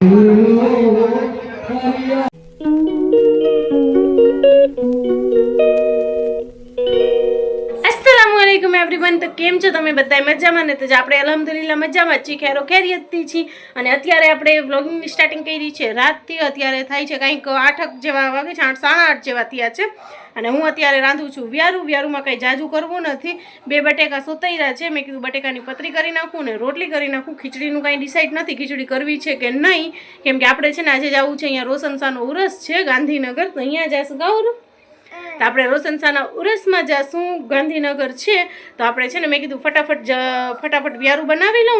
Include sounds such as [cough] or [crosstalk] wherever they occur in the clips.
અસલામ વાલેકુમ everyone તો કેમ છો તમે બધા મજામાં? ને તો આપણે અલહમદુલિલ્લા મજામાં છીએ, ખેરો ખેરિયતથી છીએ. અને અત્યારે આપણે વ્લોગિંગની સ્ટાર્ટિંગ કરી છે. રાતથી અત્યારે થાય છે, કંઈક આઠક જેવા વાગે છે, આઠ સાડા આઠ જેવા થયા છે. અને હું અત્યારે રાંધું છું. વ્યારું, વ્યારુમાં કંઈ જાજુ કરવું નથી. બે બટેકા સુતૈરા છે, મેં કીધું બટેકાની પતરી કરી નાખું ને રોટલી કરી નાખું. ખીચડીનું કાંઈ ડિસાઇડ નથી ખીચડી કરવી છે કે નહીં. કેમ કે આપણે છે ને આજે જવું છે, અહીંયા રોશનશાહનો ઉરસ છે, ગાંધીનગર. તો અહીંયા જઈશું ગાઉર તો આપણે રોશનશાહના ઉરસમાં જાશું, ગાંધીનગર છે. તો આપણે છે ને મેં કીધું ફટાફટ ફટાફટ વ્યારું બનાવી લઉં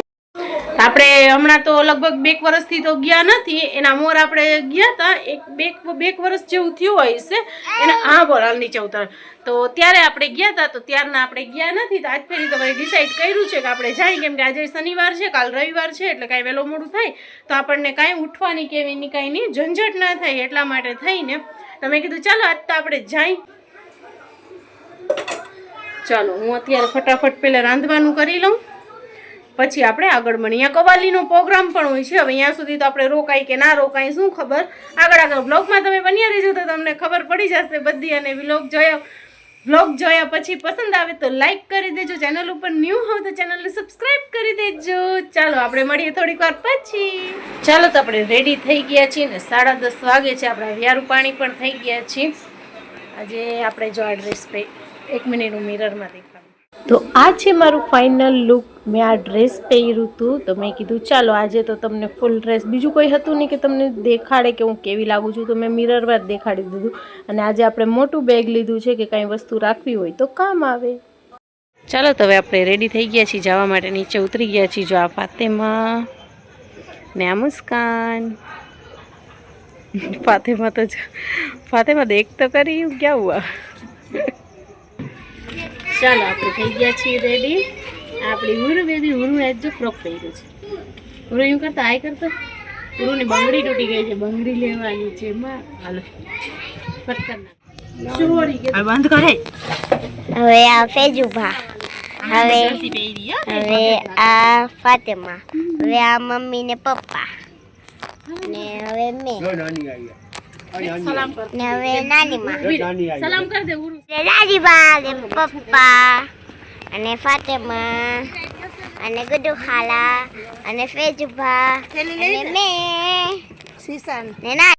આપણે હમણાં તો લગભગ બેક વર્ષથી તો ગયા નથી, એના મોર આપણે ગયા હતા એક બેક બેક વર્ષ જેવું થયું હોય છે, એને આ નીચે ઉતર તો ત્યારે આપણે ગયા હતા તો ત્યારના આપણે ગયા નથી, તો આજ ફેરી તો ભાઈ ડિસાઈડ કર્યું છે કે આપણે જાય કેમ કે આજે શનિવાર છે, કાલ રવિવાર છે, એટલે કાંઈ વહેલો મોડું થાય. તો આપણને કાંઈ ઉઠવાની કે એની કાંઈ નહીં, ઝંઝટ ના થાય એટલા માટે થઈને તમે કીધું ચાલો આજ તો આપણે જાય ચાલો, હું અત્યારે ફટાફટ પહેલાં રાંધવાનું કરી લઉં. પછી આપણે આગળ મળીએ. અહીંયા કવાલીનો પ્રોગ્રામ પણ હોય છે. હવે અહીંયા સુધી તો આપણે રોકાય કે ના રોકાય શું ખબર? આગળ આગળ બ્લોગમાં તમે બન્યા રહેજો તો તમને ખબર પડી જશે બધી અને વ્લોગ જોયા વ્લોગ જોયા પછી પસંદ આવે તો લાઇક કરી દેજો. ચેનલ ઉપર ન્યૂ હોવ તો ચેનલને સબસ્ક્રાઇબ કરી દેજો. ચાલો, આપણે મળીએ થોડીક વાર પછી. ચાલો, તો આપણે રેડી થઈ ગયા છીએ ને સાડા દસ વાગે છે. આપણા વ્યારું પાણી પણ થઈ ગયા છીએ. આજે આપણે જો આ ડ્રેસ એક મિનિટ હું મિરરમાં દેખાડું. તો આ છે મારું ફાઇનલ લુક મેં આ ડ્રેસ પહેર્યું હતું. તો મેં કીધું, ચાલો, આજે તો તમને ફૂલ ડ્રેસ બીજું કોઈ હતું નહીં કે તમને દેખાડે કે હું કેવી લાગું છું. તો મેં મિરરમાં જ દેખાડી દીધું. અને આજે આપણે મોટું બેગ લીધું છે કે કાંઈ વસ્તુ રાખવી હોય તો કામ આવે. ચાલો, તો હવે આપણે રેડી થઈ ગયા છીએ. જવા માટે નીચે ઉતરી ગયા છીએ. જો આ ફાતેમાં ને આ મુસ્કાન. ફાતેમાં તો ફાતેમાં દેખ તો કરી, ક્યાં હુઆ? ચાલો આપણે થઈ ગયા છીએ રેડી આપણી ઉરુ બેબી ઉરુ આજ જો ફ્રોક પહેર્યું છે. ઉરુ એમ કરતા આય કરતા? ઉરુની બંગડી તૂટી ગઈ છે બંગડી લેવાની છે માં. હાલો. બંધ કરે. હવે આ ફેજુભા. હવે હવે આ ફાતેમા. હવે આ મમ્મી ને પપ્પા. ને હવે મેં. સલામ કર ને હવે નાની માં. સલામ કર દે ઉરુ. ને દાદીબા ને પપ્પા અને ફાતેમા અને ગુડુ ખાલા અને ફેજુભા અને મેં. સીસાન ને ના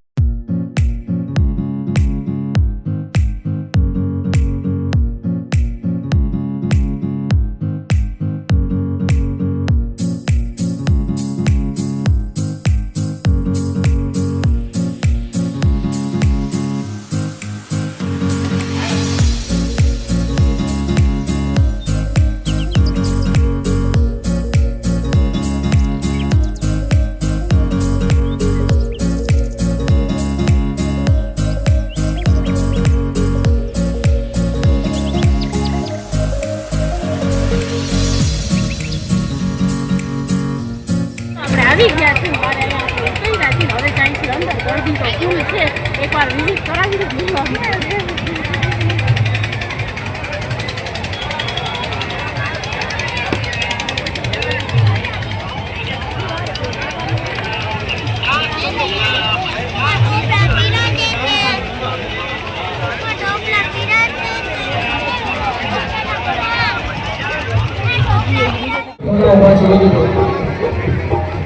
એકવાર વિઝિટ કરાવી દો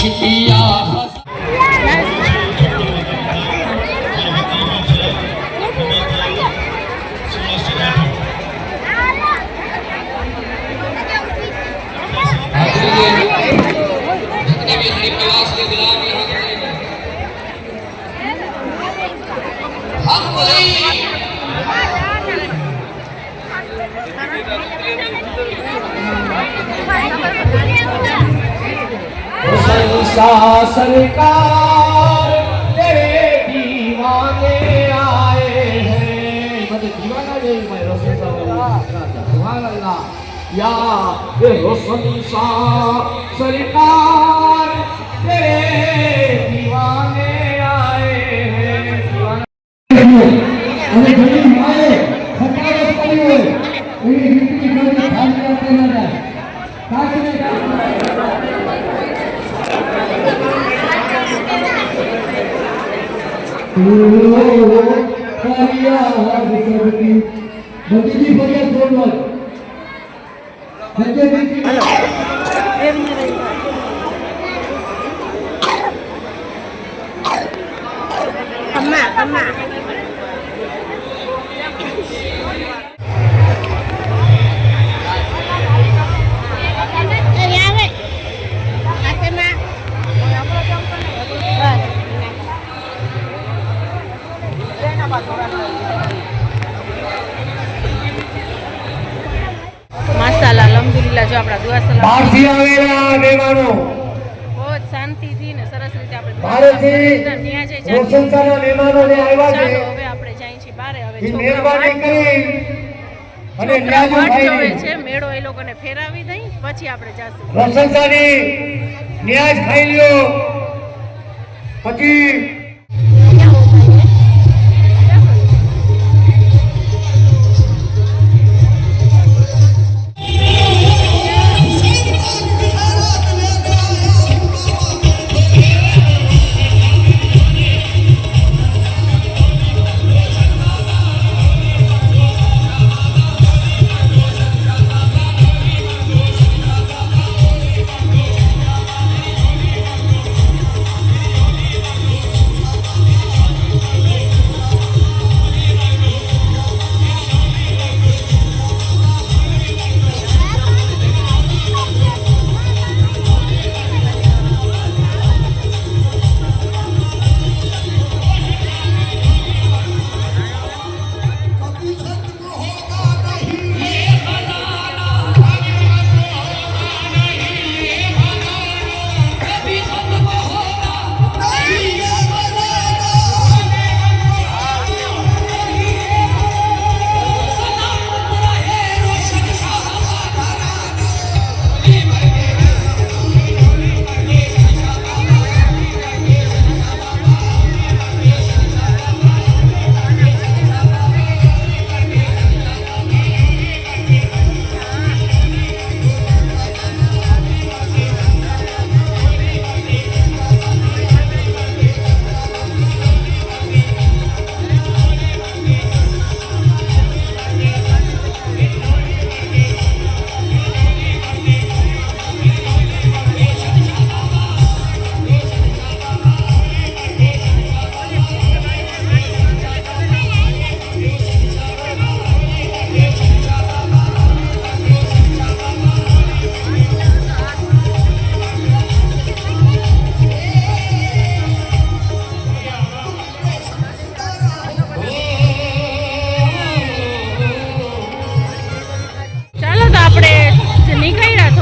जिश्तिया हुसैन ऐसा શા સરકાર તેરે દીવાને આએ હે બધે દીવાના જે મેં રસોઈ સાહેબ યા એ રોશની શા સરકાર તેરે દીવાને આએ હે અને ઘણી ફરિયાદ કરતી બધી ફરિયાદ છોડવા સજ્જે દીકરી ખમ્મા ખમ્મા આવે કરી મહેમાનો મહેમાનોને આવ્યા છે. હવે આપણે જાય છીએ બારે. હવે મહેરબાની કરી. અને જોવે છે મેળો એ લોકોને ફેરાવી દઈ પછી આપણે જાશું. રોશનસાની ન્યાજ ખાઈ લ્યો. પછી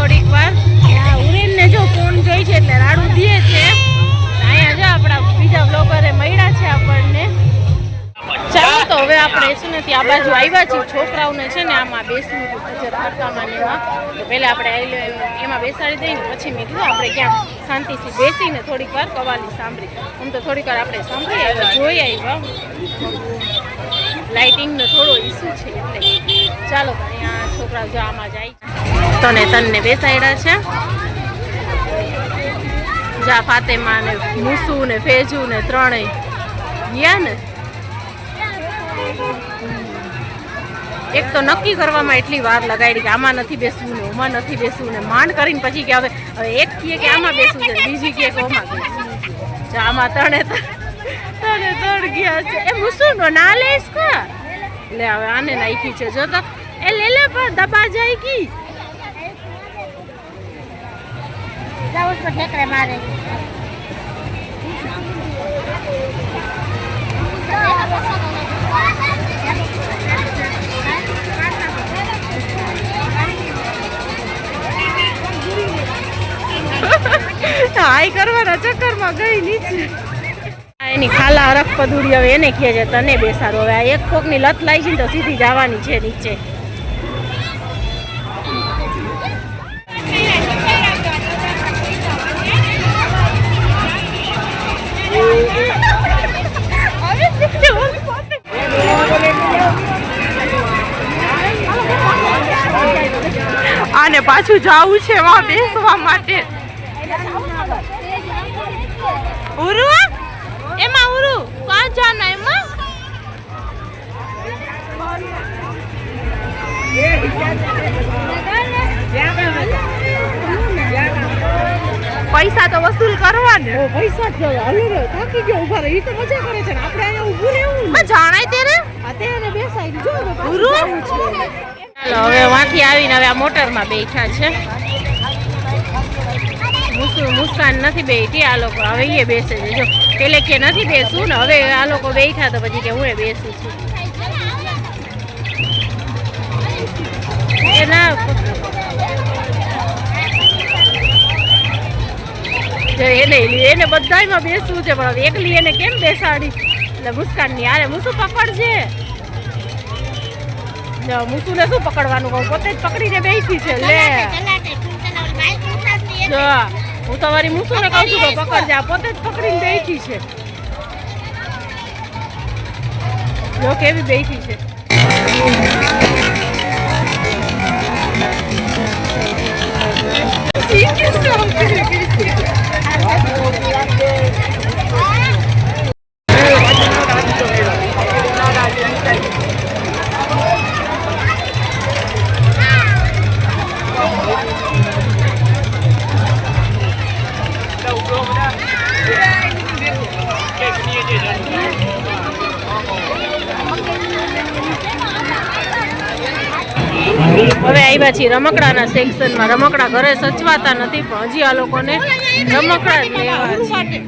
થોડીક વાર. ઉરીનને જો ફોન જોઈ છે એટલે રાડું દે છે. અહીંયા જો આપણા બીજા બ્લોગરે મળ્યા છે આપણને. ચાલો તો હવે આપણે શું ને ત્યાં બાજુ આવ્યા છીએ. છોકરાઓને છે ને આમાં બેસવું હતું ભજન એમાં. તો પહેલાં આપણે એમાં બેસાડી દઈને પછી મેં કીધું આપણે ક્યાં શાંતિથી બેસીને થોડીક વાર કવાલી સાંભળી. આમ તો થોડીક વાર આપણે સાંભળી આવ્યા જોઈ આવ્યા. લાઇટિંગનો થોડો ઇસ્યુ છે એટલે ચાલો અહીંયા છોકરાઓ જો આમાં જાય. તને તનને બેસાડ્યા છે. જા ફાતેમા ને મુસુ ને ફેજુ ને ત્રણેય. ગયા ને? એક તો નક્કી કરવામાં એટલી વાર લગાડી કે આમાં નથી બેસવું ને ઓમાં નથી બેસવું ને માંડ કરીને પછી કે હવે એક કહે કે આમાં બેસવું છે બીજી કહે કે ઓમાં બેસવું આમાં ત્રણે ત્રણ ત્રણે ત્રણ ગયા છે. એ મુસુનો ના લેસ કા? લે હવે આને નાખી છે. જો તો એ લે લે પણ દબા જાય કી? જાવ ઉસ પર ઠેકરે મારે. [laughs] હાઈ કરવાના ચક્કરમાં ગઈ નીચે. એની ખાલા હરખ પદુડી હવે એને કહે છે, તને બેસાડો. હવે આ એક કોકની લત લાવી છે તો સીધી જવાની છે નીચે. આને પાછું જવું છે વા બેસવા માટે. વસૂલ કરવા પૈસા જ હાલો થાકી ગયો ઊભા રહી. તો મજા કરે છે આપણે અહીંયા ઊભું રહેવું. ને જાણાય તેરે અત્યારે બેસાઈ જો ઉરુ ચાલો હવે વાંથી આવીને હવે આ મોટરમાં બેઠા છે. મુસ્કાન નથી બેઠી આ લોકો. હવે એ બેસે છે. જો પેલે કે નથી બેસવું ને હવે આ લોકો બેઠા તો પછી કે હું એ બેસું છું. એ એને એને બધાયમાં બેસવું છે પણ એકલી એને કેમ બેસાડી? એટલે મુસ્કાનની આરે મુસુ પકડજે. મુસુને શું પકડવાનું કહું? પોતે જ પકડીને બેસી છે લે. હું તમારી મારી મુસુને કહું છું તો પકડજે. આ પોતે જ પકડીને બેસી છે. જો કેવી બેસી છે. હવે આવ્યા છીએ રમકડાના સેક્શનમાં. રમકડા ઘરે સચવાતા નથી, પણ હજી આ લોકોને રમકડા લેવા છે.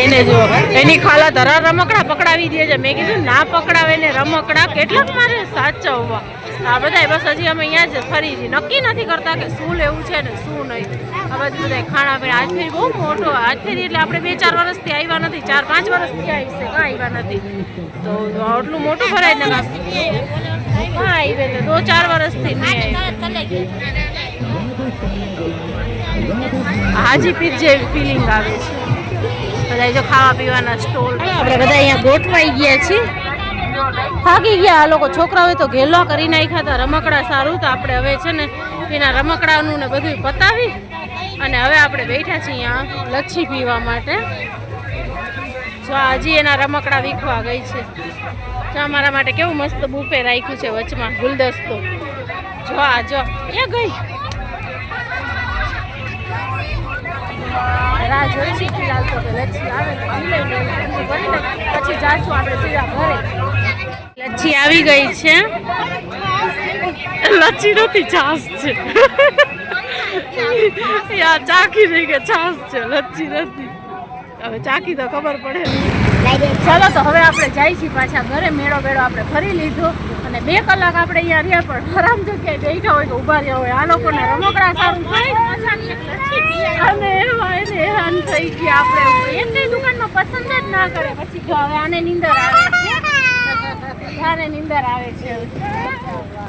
એને જો, એની ખાલા ધરા રમકડા પકડાવી દે છે. મેં કીધું, ના પકડાવે ને રમકડા કેટલાક મારે સાચવવા. આ બધા બસ હજી અમે અહીંયા જ ફરી જઈએ નક્કી નથી કરતા કે શું લેવું છે ને શું નહીં. આ બધું ખાણા પીણા બહુ મોટો આજ એટલે આપણે બે ચાર વર્ષથી આવ્યા નથી, ચાર પાંચ વર્ષથી આવી છે નથી. તો આટલું મોટું ભરાય કાં આવી ચાર વર્ષથી હાજી પીર જેવી ફિલિંગ આવે છે. બધા જો ખાવા પીવાના સ્ટોલ આપણે બધા અહીંયા ગોઠવાઈ ગયા છીએ. થાકી ગયા આ લોકો. છોકરાઓએ તો ઘેલો કરી નાખ્યા હતા. રમકડા સારું તો આપણે હવે છે ને એના રમકડાનું ને બધું પતાવી અને હવે આપણે બેઠા છીએ અહીંયા લચ્છી પીવા માટે. જો હજી એના રમકડા વીખવા ગઈ છે. જો અમારા માટે કેવું મસ્ત બુફે રાખ્યું છે વચમાં, ગુલદસ્તો. જો આ, જો. એ ગઈ. રાહ જોઈ શીખી ફિલહાલ તો કે લચ્છી આવે પછી જાશું આપણે સીધા લચ્છી આવી ગઈ છે. લચ્છી નથી છાસ છે. યાર ચાકી રહી કે છાસ છે, લચ્છી નથી. હવે ચાકી તો ખબર પડે. ચાલો તો હવે આપણે જાય છીએ પાછા ઘરે. મેળો બેળો આપણે ફરી લીધો અને બે કલાક આપણે અહીંયા રહ્યા, પણ આરામ જગ્યાએ બેઠા હોય તો ઊભા રહ્યા હોય. આ લોકોને રમકડા સારું થાય. અને એમાં એને હેરાન થઈ ગયા આપણે. એમની દુકાનમાં પસંદ જ ના કરે. પછી જો હવે આને નીંદર આવે છે. આને નીંદર આવે છે.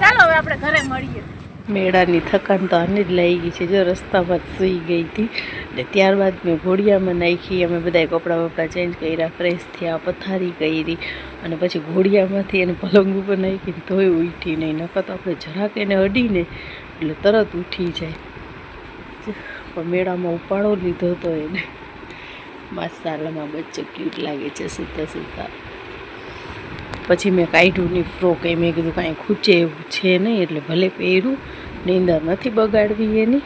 ચાલો હવે આપણે ઘરે મળીએ. મેળાની થકાન તો આને જ લાગી ગઈ છે. જો રસ્તામાં જ સૂઈ ગઈ હતી ને ત્યારબાદ મેં ઘોડિયામાં નાખી, અમે બધાએ કપડાં વપડા ચેન્જ કર્યા ફ્રેશ થયા, પથારી કરી અને પછી ઘોડિયામાંથી એને પલંગ ઉપર નાખીને તોય ઉઠી નહીં. નકર તો આપણે જરાક એને અડીને એટલે તરત ઉઠી જાય. પણ મેળામાં ઉપાડો લીધો હતો એને. માસાલામાં બચ્ચો ક્યુટ લાગે છે, સૂતા સૂતા. પછી મેં કાઢ્યું ની ફ્રોક એ મેં કીધું કાંઈ ખૂચે એવું છે નહીં, એટલે ભલે પહેર્યું નીંદર નથી બગાડવી એની.